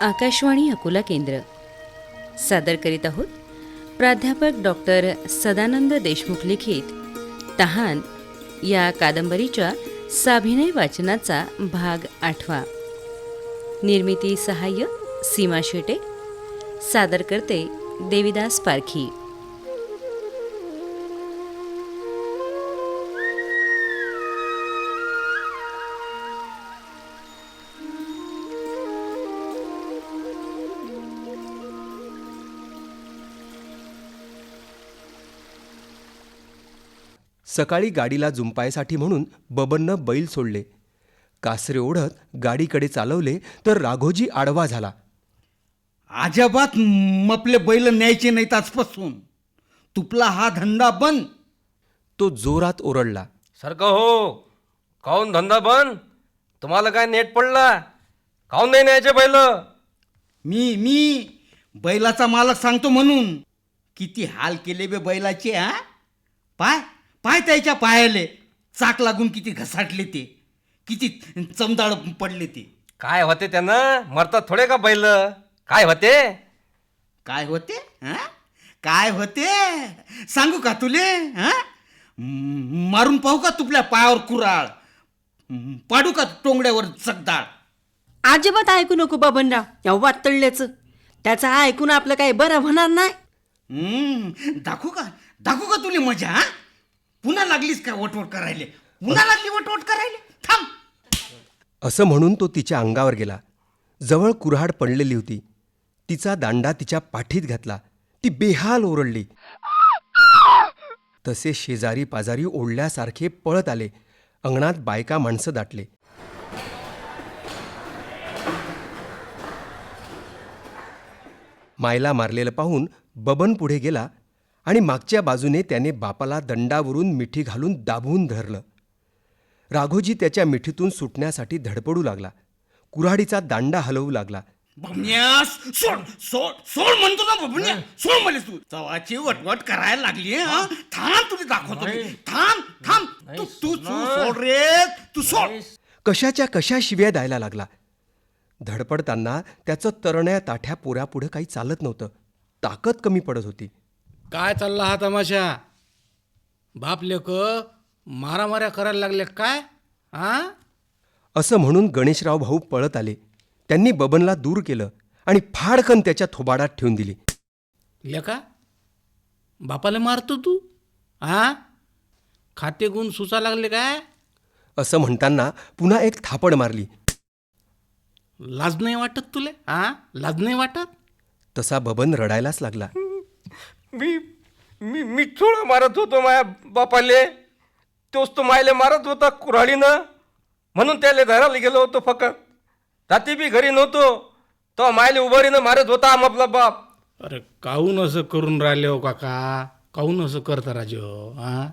आकाशवाणी अकोला केंद्र. सादर करीत आहोत प्राध्यापक डॉक्टर सदानंद देशमुख लिखित. तहान या कादंबरीच्या साभिनय वाचनाचा भाग आठवा. निर्मिती सहाय्य सीमा शेटे. सादर करते देविदास पारखी. सकाळी गाडीला जुंपायसाठी म्हणून बबननं बैल सोडले. कासरे ओढत गाडीकडे चालवले तर राघोजी आडवा झाला. अजाबात मपले बैल न्यायचे नाहीत आजपासून. तुपला हा धंदा बंद तो जोरात ओरडला. सारखं हो काहून धंदा बंद तुम्हाला काय नेट पडला? काहून नाही न्यायचे बैल? मी मी बैलाचा मालक सांगतो म्हणून. किती हाल केले बे बैलाचे हा? पाय. पाय त्याच्या पायाले. चाक लागून किती घसाटले ते. किती चमदाळ पडले ते. काय होते त्यानं? मरतात थोडे का बैल? काय होते? काय होते? हा? काय होते? सांगू का तुले? हा? मारून पाहू का तुपल्या पायावर कुराळ पाडू का टोंगड्यावर चकदाळ अजिबात ऐकू नको बबनराव. या वातळल्याचं त्याचं ऐकून आपलं काही बरं होणार नाही. हम्म, दाखवू का? दाखवू का तुला मजा हा? पुन्हा लागलीस काय वटवट करायले? पुन्हा लागली वटवट करायले? थांब. असं म्हणून तो तिच्या अंगावर गेला. जवळ कुऱ्हाड पडलेली होती. तिचा दांडा तिच्या पाठीत घातला. ती बेहाल ओरडली. तसे शेजारी पाजारी ओढल्यासारखे पळत आले. अंगणात बायका माणसं दाटले. मायला मारलेलं पाहून बबन पुढे गेला. आणि मागच्या बाजूने त्याने बापाला दंडावरून मिठी घालून दाबून धरलं. राघोजी त्याच्या मिठीतून सुटण्यासाठी धडपडू लागला. कुऱ्हाडीचा दांडा हलवू लागला. सोड सोड सोड म्हणतो ना बबन्या सोड मला तू. चवाची वटवट करायला लागली हा? थांब तुला दाखवतो मी. थांब थांब. तू तू तू सोड रे तू सोड. कशाच्या कशा शिव्या द्यायला लागला? धडपडताना त्याचं तरण्या ताठ्या पोऱ्यापुढं काही चालत नव्हतं. ताकद कमी पडत होती. काय चालला हा तमाशा? बाप लेक मारामाऱ्या करायला लागले काय? हा असं म्हणून गणेशराव भाऊ पळत आले. त्यांनी बबनला दूर केलं आणि फाडकन त्याच्या थोबाडात ठेवून दिली. लेका बापाला मारतो तू? हा खाते गुण सुचा लागले काय? असं म्हणताना पुन्हा एक थापड मारली. लाज नाही वाटत तुले? हा लाज नाही वाटत? तसा बबन रडायलाच लागला. मी मी मी थोडं मारत होतो माझ्या बापाले. तोच तो मायले मारत होता कुऱ्हाडीनं. म्हणून त्याला धरायला गेलो होतो फकत. रात्री बी घरी नव्हतो. तो मायले उभारीनं मारत होता आपला बाप. अरे काहून असं करून राहिले हो काका? काहून असं करता राजो हा?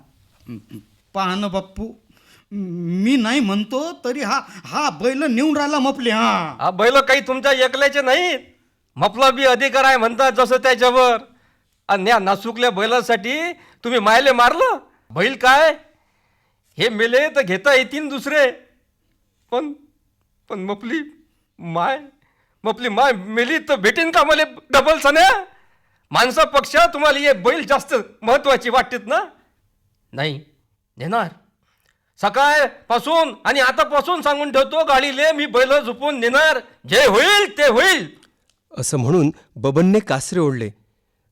पहा ना बाप्पू मी नाही म्हणतो तरी हा हा बैल नेऊन राहिला मपले हा. हा बैल काही तुमच्या एकल्याचे नाहीत. मपला बी अधिकार आहे म्हणतात जसं त्याच्यावर. आणि या नासुकल्या बैलासाठी तुम्ही मायले मारलं? बैल काय? हे मेले तर घेता येतील दुसरे. पण पण मपली माय मपली माय मेली तर भेटेन का मला डबल सन्या माणसापेक्षा तुम्हाला हे बैल जास्त महत्वाची वाटतेत ना? नाही नेणार. सकाळपासून आणि आतापासून सांगून ठेवतो गाडीले मी बैल झोपून नेणार. जे होईल ते होईल. असं म्हणून बबनने कासरे ओढले.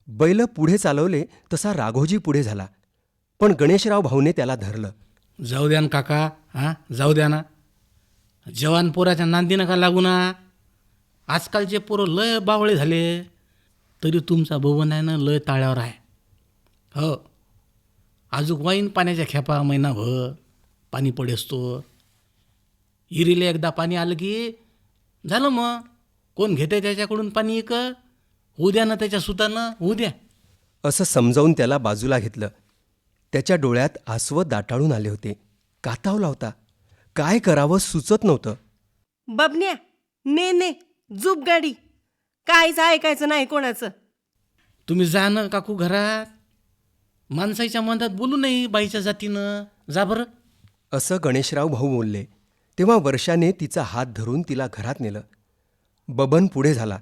बैल पुढे चालवले तसा राघोजी पुढे झाला. पण गणेशराव भाऊने त्याला धरलं. जाऊ द्या ना काका हां? जाऊ द्या ना. जवान पोराच्या नांदी नका लागू ना? आजकालचे पोरं लय बावळे झाले. तरी तुमचा भुवन आहे ना लय ताळ्यावर आहे. हो. आजूक वाईन पाण्याच्या खेपा महिनाभर पाणी पडेसतो. इरीला एकदा पाणी आलं की झालं मग. कोण घेते त्याच्याकडून पाणी एक होऊ द्या ना त्याच्या सुतानं होऊ द्या. असं समजावून त्याला बाजूला घेतलं. त्याच्या डोळ्यात आसवं दाटाळून आले होते. कातावला होता काय करावं सुचत नव्हतं. बबन्या ने ने जुप गाडी. काहीच ऐकायचं नाही कोणाचं. तुम्ही जा ना काकू घरात. माणसाच्या मनात बोलू नये बाईच्या जातीनं. जा बरं. असं गणेशराव भाऊ बोलले. तेव्हा वर्षाने तिचा हात धरून तिला घरात नेलं. बबन पुढे झाला.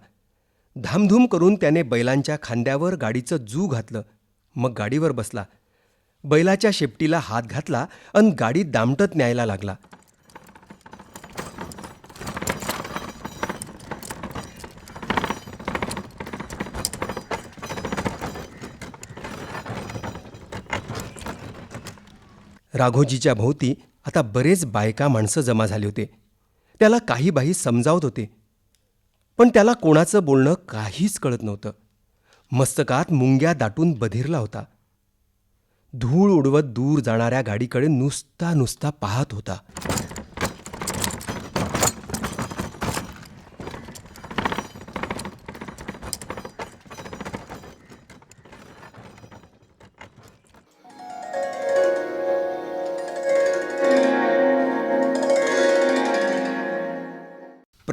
धामधूम करून त्याने बैलांच्या खांद्यावर गाडीचं जू घातलं. मग गाडीवर बसला. बैलाच्या शेपटीला हात घातला अन गाडी दामटत न्यायला लागला. राघोजीच्या भोवती आता बरेच बायका माणसं जमा झाली होते. त्याला काही बाई समजावत होते. पण त्याला कोणाचं बोलणं काहीच कळत नव्हतं. मस्तकात मुंग्या दाटून बधिरला होता. धूळ उडवत दूर जाणाऱ्या गाडीकडे नुसता नुसता पाहत होता.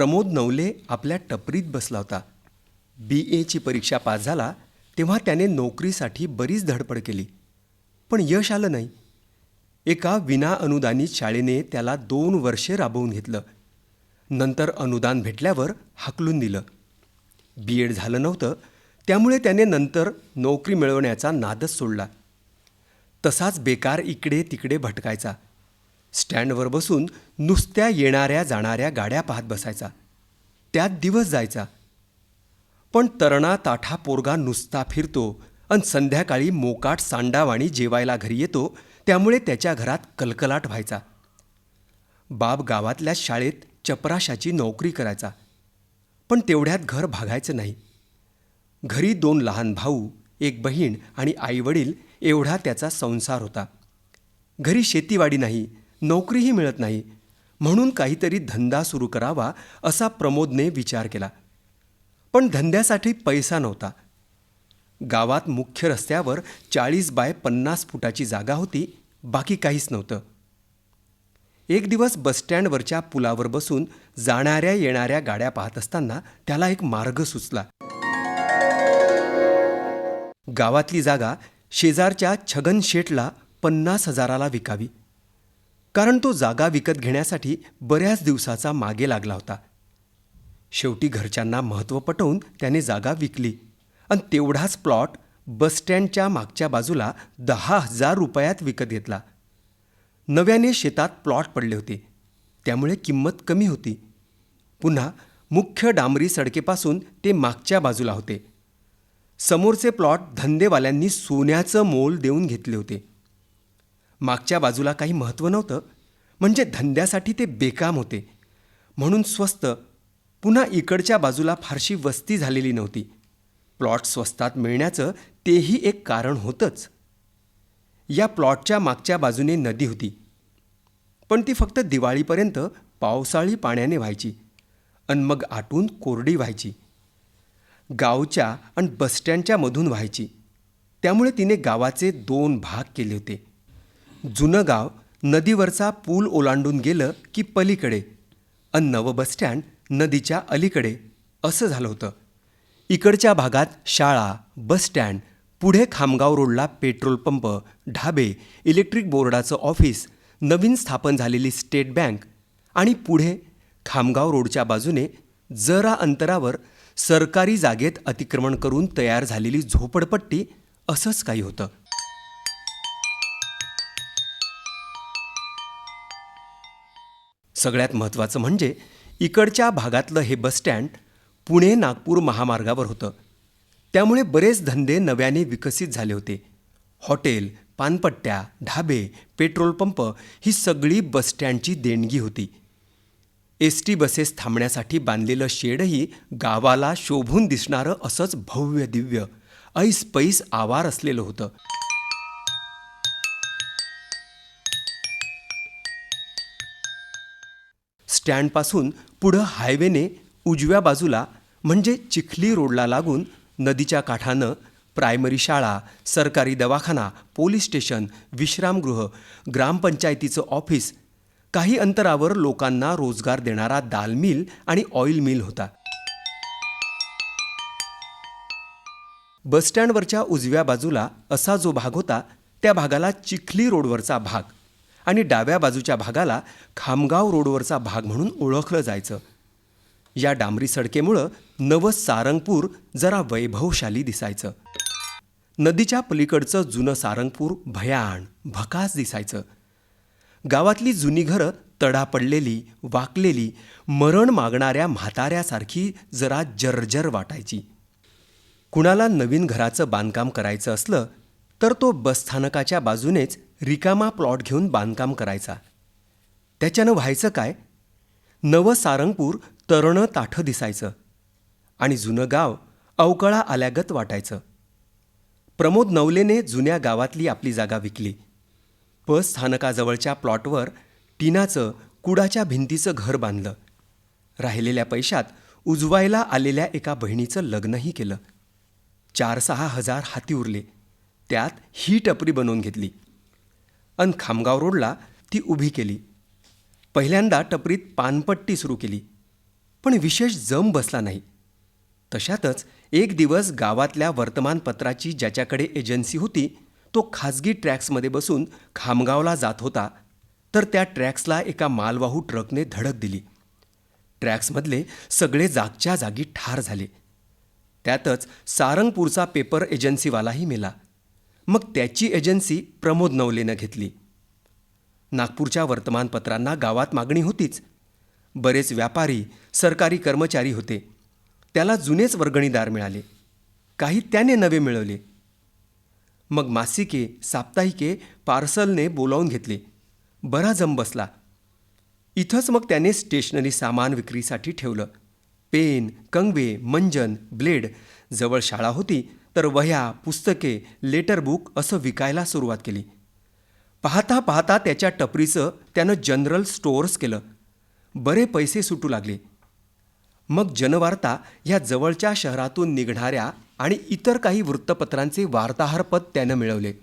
प्रमोद नवले आपल्या टपरीत बसला होता. बी एची परीक्षा पास झाला तेव्हा त्याने नोकरीसाठी बरीच धडपड केली. पण यश आलं नाही. एका विनाअनुदानित शाळेने त्याला दोन वर्षे राबवून घेतलं. नंतर अनुदान भेटल्यावर हाकलून दिलं. बी एड झालं नव्हतं त्यामुळे त्याने नंतर नोकरी मिळवण्याचा नादच सोडला. तसाच बेकार इकडे तिकडे भटकायचा. स्टँडवर बसून नुसत्या येणाऱ्या जाणाऱ्या गाड्या पाहत बसायचा. त्यात दिवस जायचा. पण तरणा ताठा पोरगा नुसता फिरतो आणि संध्याकाळी मोकाट सांडावाणी जेवायला घरी येतो त्यामुळे त्याच्या घरात कलकलाट व्हायचा. बाप गावातल्या शाळेत चपराशाची नोकरी करायचा. पण तेवढ्यात घर भागायचं नाही. घरी दोन लहान भाऊ एक बहीण आणि आईवडील एवढा त्याचा संसार होता. घरी शेतीवाडी नाही नोकरीही मिळत नाही. म्हणून काहीतरी धंदा सुरू करावा असा प्रमोदने विचार केला. पण धंद्यासाठी पैसा नव्हता. गावात मुख्य रस्त्यावर चाळीस बाय पन्नास फुटाची जागा होती बाकी काहीच नव्हतं. एक दिवस बसस्टँडवरच्या पुलावर बसून जाणाऱ्या येणाऱ्या गाड्या पाहत असताना त्याला एक मार्ग सुचला. गावातली जागा शेजारच्या छगन शेठला पन्नास हजाराला विकावी. कारण तो जागा विकत घेण्यासाठी बऱ्याच दिवसाचा मागे लागला होता. शेवटी घरच्यांना महत्त्व पटवून त्याने जागा विकली. आणि तेवढाच प्लॉट बसस्टँडच्या मागच्या बाजूला दहा हजार रुपयात विकत घेतला. नव्याने शेतात प्लॉट पडले होते. त्यामुळे किंमत कमी होती. पुन्हा मुख्य डांबरी सडकेपासून ते मागच्या बाजूला होते. समोरचे प्लॉट धंदेवाल्यांनी सोन्याचं मोल देऊन घेतले होते. मागच्या बाजूला काही महत्त्व नव्हतं. म्हणजे धंद्यासाठी ते बेकाम होते. म्हणून स्वस्त पुन्हा इकडच्या बाजूला फारशी वस्ती झालेली नव्हती. प्लॉट स्वस्तात मिळण्याचं तेही एक कारण होतंच. या प्लॉटच्या मागच्या बाजूने नदी होती. पण ती फक्त दिवाळीपर्यंत पावसाळी पाण्याने व्हायची अन मग आटून कोरडी व्हायची. गावच्या आणि बसस्टँडच्या मधून व्हायची. त्यामुळे तिने गावाचे दोन भाग केले होते. जुनं गाव नदीवरचा पूल ओलांडून गेलं की पलीकडे अन नवं बसस्टँड नदीच्या अलीकडे असं झालं होतं. इकडच्या भागात शाळा बसस्टँड पुढे खामगाव रोडला पेट्रोल पंप ढाबे इलेक्ट्रिक बोर्डाचं ऑफिस नवीन स्थापन झालेली स्टेट बँक आणि पुढे खामगाव रोडच्या बाजूने जरा अंतरावर सरकारी जागेत अतिक्रमण करून तयार झालेली झोपडपट्टी असंच काही होतं. सगळ्यात महत्त्वाचं म्हणजे इकडच्या भागातलं हे बसस्टँड पुणे नागपूर महामार्गावर होतं. त्यामुळे बरेच धंदे नव्याने विकसित झाले होते. हॉटेल पानपट्ट्या ढाबे पेट्रोल पंप ही सगळी बसस्टँडची देणगी होती. एस टी बसेस थांबण्यासाठी बांधलेलं शेडही गावाला शोभून दिसणारं असंच भव्य दिव्य ऐस पैस आवार असलेलं होतं. स्टँडपासून पुढं हायवेने उजव्या बाजूला म्हणजे चिखली रोडला लागून नदीच्या काठानं प्रायमरी शाळा सरकारी दवाखाना पोलीस स्टेशन विश्रामगृह ग्रामपंचायतीचं ऑफिस काही अंतरावर लोकांना रोजगार देणारा दाल मिल आणि ऑइल मिल होता. बसस्टँडवरच्या उजव्या बाजूला असा जो भाग होता त्या भागाला चिखली रोडवरचा भाग. आणि डाव्या बाजूच्या भागाला खामगाव रोडवरचा भाग म्हणून ओळखलं जायचं. या डांबरी सडकेमुळं नवं सारंगपूर जरा वैभवशाली दिसायचं. नदीच्या पलीकडचं जुनं सारंगपूर भयाण भकास दिसायचं. गावातली जुनी घरं तडा पडलेली वाकलेली मरण मागणाऱ्या म्हाताऱ्यासारखी जरा जर्जर वाटायची. कुणाला नवीन घराचं बांधकाम करायचं असलं तर तो बसस्थानकाच्या बाजूनेच रिकामा प्लॉट घेऊन बांधकाम करायचा. त्याच्यानं व्हायचं काय? नवं सारंगपूर तरणं ताठं दिसायचं आणि जुनं गाव अवकळा आल्यागत वाटायचं. प्रमोद नवलेने जुन्या गावातली आपली जागा विकली. बस स्थानकाजवळच्या प्लॉटवर टिनाचं कुडाच्या भिंतीचं घर बांधलं. राहिलेल्या पैशात उजवायला आलेल्या एका बहिणीचं लग्नही केलं. चार सहा हजार हाती उरले. त्यात ही टपरी बनवून घेतली. अन खामगाव रोडला ती उभी केली. पहिल्यांदा टपरीत पानपट्टी सुरू केली पण विशेष जम बसला नाही. तशातच एक दिवस गावातल्या वर्तमानपत्राची ज्याच्याकडे एजन्सी होती तो खाजगी ट्रॅक्समध्ये बसून खामगावला जात होता तर त्या ट्रॅक्सला एका मालवाहू ट्रकने धडक दिली. ट्रॅक्समधले सगळे जागच्या जागी ठार झाले. त्यातच सारंगपूरचा पेपर एजन्सीवालाही मेला. मग त्याची एजन्सी प्रमोद नवलेनं घेतली. नागपूरच्या वर्तमानपत्रांना गावात मागणी होतीच. बरेच व्यापारी सरकारी कर्मचारी होते. त्याला जुनेच वर्गणीदार मिळाले. काही त्याने नवे मिळवले. मग मासिके साप्ताहिके पार्सलने बोलावून घेतले. बरा जम बसला. इथंच मग त्याने स्टेशनरी सामान विक्रीसाठी ठेवलं. पेन कंगवे मंजन ब्लेड जवळ शाळा होती. तर वह्या पुस्तके लेटर बुक असं विकायला सुरुवात केली. पाहता पाहता त्याच्या टपरीचं त्यानं जनरल स्टोअर्स केलं. बरे पैसे सुटू लागले. मग जनवार्ता ह्या जवळच्या शहरातून निघणाऱ्या आणि इतर काही वृत्तपत्रांचे वार्ताहरपद त्यानं मिळवले.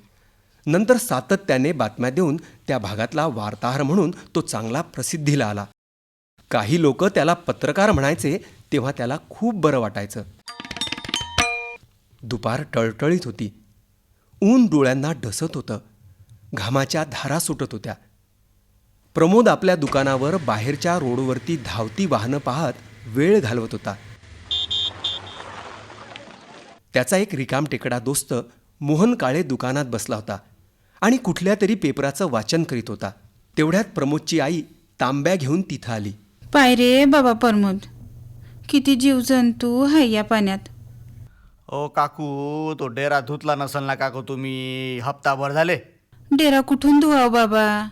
नंतर सातत्याने बातम्या देऊन त्या भागातला वार्ताहर म्हणून तो चांगला प्रसिद्धीला आला. काही लोक त्याला पत्रकार म्हणायचे तेव्हा त्याला खूप बरं वाटायचं. दुपार टळटळीत होती. ऊन डोळ्यांना ढसत होतं. घामाच्या धारा सुटत होत्या. प्रमोद आपल्या दुकानावर बाहेरच्या रोडवरती धावती वाहनं पाहत वेळ घालवत होता. त्याचा एक रिकाम टेकडा दोस्त मोहन काळे दुकानात बसला होता आणि कुठल्या तरी पेपराचं वाचन करीत होता. तेवढ्यात प्रमोदची आई तांब्या घेऊन तिथं आली. पाय रे बाबा प्रमोद किती जीवजंतू हाय या पाण्यात. ओ काकू तो डेरा धुतला नसल ना काकू तुम्ही हप्ताभर झाले. डेरा कुठून धुवाव बाबा?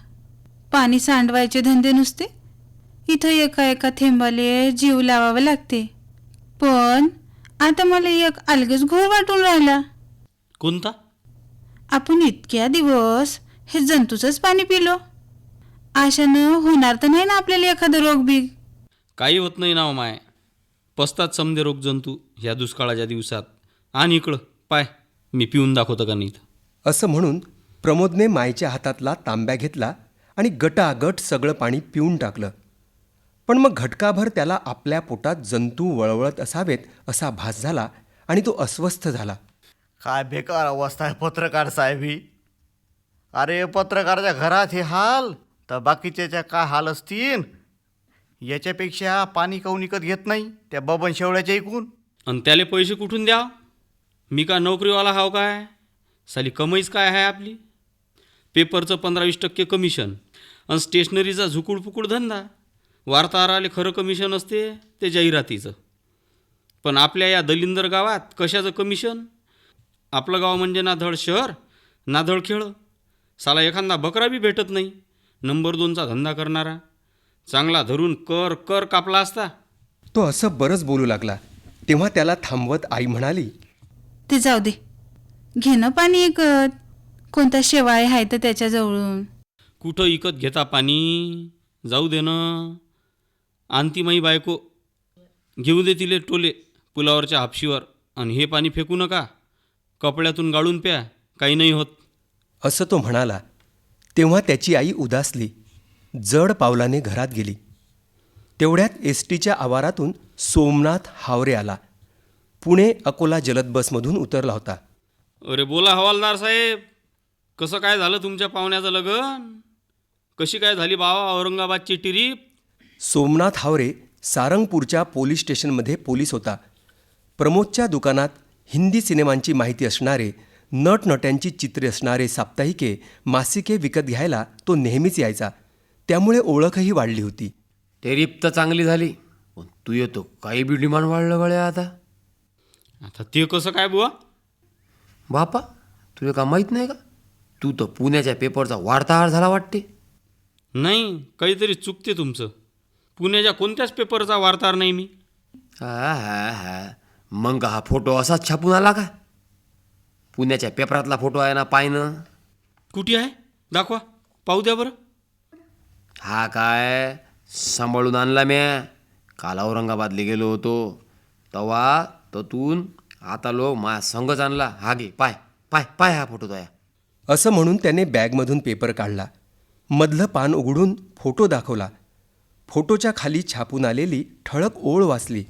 पाणी सांडवायचे धंदे नुसते? इथं एका एका थेंबाले जीव लावावं लागते. पण आता मला एक अलगच घोर वाटून राहिला. कोणता? आपण इतक्या दिवस हे जंतूचंच पाणी पिलो. आशानं होणार तर नाही ना आपल्याला एखादं रोग बिग? काही होत नाही ना माय. पसतात समदे रोगजंतू ह्या दुष्काळाच्या दिवसात. आणि इकडं. पाय मी पिऊन दाखवतो का नाही असं म्हणून प्रमोदने मायच्या हातातला तांब्या घेतला आणि गटागट सगळं पाणी पिऊन टाकलं. पण मग घटकाभर त्याला आपल्या पोटात जंतू वळवळत असावेत असा भास झाला आणि तो अस्वस्थ झाला. काय बेकार अवस्था आहे पत्रकार साहेबी अरे पत्रकाराच्या घरात हे हाल तर बाकीच्याच्या काय हाल असतील? याच्यापेक्षा पाणी काऊन विकत घेत नाही? त्या बबन शेवळ्याच्या ऐकून आणि त्याले पैसे कुठून द्या? मी का नोकरीवाला हाव काय? साली कमाईच काय आहे आपली? पेपरचं पंधरा वीस टक्के कमिशन आणि स्टेशनरीचा झुकुड धंदा. वार्ताहराले खरं कमिशन असते ते जाहिरातीचं. पण आपल्या या दलिंदर गावात कशाचं कमिशन? आपलं गाव म्हणजे नाधळ शहर नाधळ खेळ. साला एखादा बकरा बी भेटत नाही. नंबर दोनचा धंदा करणारा. चांगला धरून कर कर कापला असता. तो असं बरंच बोलू लागला. तेव्हा त्याला थांबवत आई म्हणाली ते जाऊ दे. घेणं पाणी एकत कोणता शेवाळे आहे तर त्याच्याजवळून. कुठं इकत घेता पाणी? जाऊ दे ना. आणती माई बायको. घेऊ दे तिले टोले पुलावरच्या हापशीवर. आणि हे पाणी फेकू नका. कपड्यातून गाळून प्या. काही नाही होत. असं तो म्हणाला. तेव्हा त्याची आई उदासली. जड पावलाने घरात गेली. तेवढ्यात एस टीच्या आवारातून सोमनाथ हावरे आला. पुणे अकोला जलद बसमधून उतरला होता. अरे बोला हवालदार साहेब कसं काय झालं तुमच्या पाहुण्याचं लग्न? कशी काय झाली बाबा औरंगाबादची टिरीप? सोमनाथ हावरे सारंगपूरच्या पोलीस स्टेशनमध्ये पोलीस होता. प्रमोदच्या दुकानात हिंदी सिनेमांची माहिती असणारे नटनट्यांची चित्रे असणारे साप्ताहिके मासिके विकत घ्यायला तो नेहमीच यायचा. त्यामुळे ओळखही वाढली होती. टेरिप तर चांगली झाली पण तू येतो काही बी डिमांड वाढलं गळ्या आता. आता ते कसं काय बुवा? बापा तुला का माहीत नाही का? तू तर पुण्याच्या पेपरचा वार्ताहर झाला वाटते. नाही काहीतरी चुकते तुमचं. पुण्याच्या कोणत्याच पेपरचा वार्ताहर नाही मी. हा हा हा. मग हा फोटो असाच छापून आला का? पुण्याच्या पेपरातला फोटो आहे ना पायनं कुठे आहे? दाखवा. पाहू द्या बरं. हा काय? सांभाळून आणला म्या. काल औरंगाबादला गेलो होतो. तवा ततून आता लो मा संगच आणला हा घे पाय पाय पाय हा फोटो तया. असं म्हणून त्याने बॅगमधून पेपर काढला. मधलं पान उघडून फोटो दाखवला. फोटोच्या खाली छापून आलेली ठळक ओळ वाचली.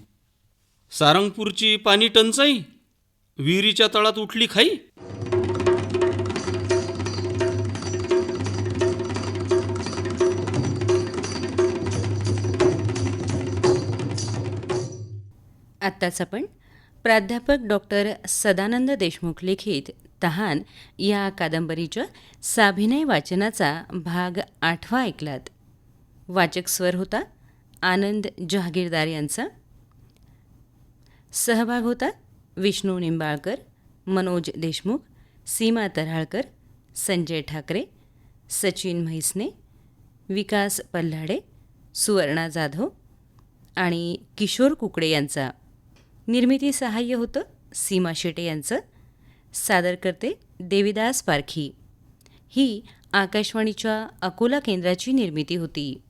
सारंगपूरची पाणी टंचाई? विहिरीच्या तळात उठली खाई? आत्ताच आपण प्राध्यापक डॉक्टर सदानंद देशमुख लिखित तहान या कादंबरीच्या साभिनय वाचनाचा भाग आठवा ऐकलात. वाचक स्वर होता आनंद जहागीरदार यांचा. सहभाग होता विष्णू निंबाळकर मनोज देशमुख सीमा तऱ्हाळकर संजय ठाकरे सचिन म्हैसने विकास पल्हाडे सुवर्णा जाधव आणि किशोर कुकडे यांचा निर्मिती सहाय्य होतं सीमा शेटे यांचं. सादर करते देविदास पारखी. ही आकाशवाणीच्या अकोला केंद्राची निर्मिती होती.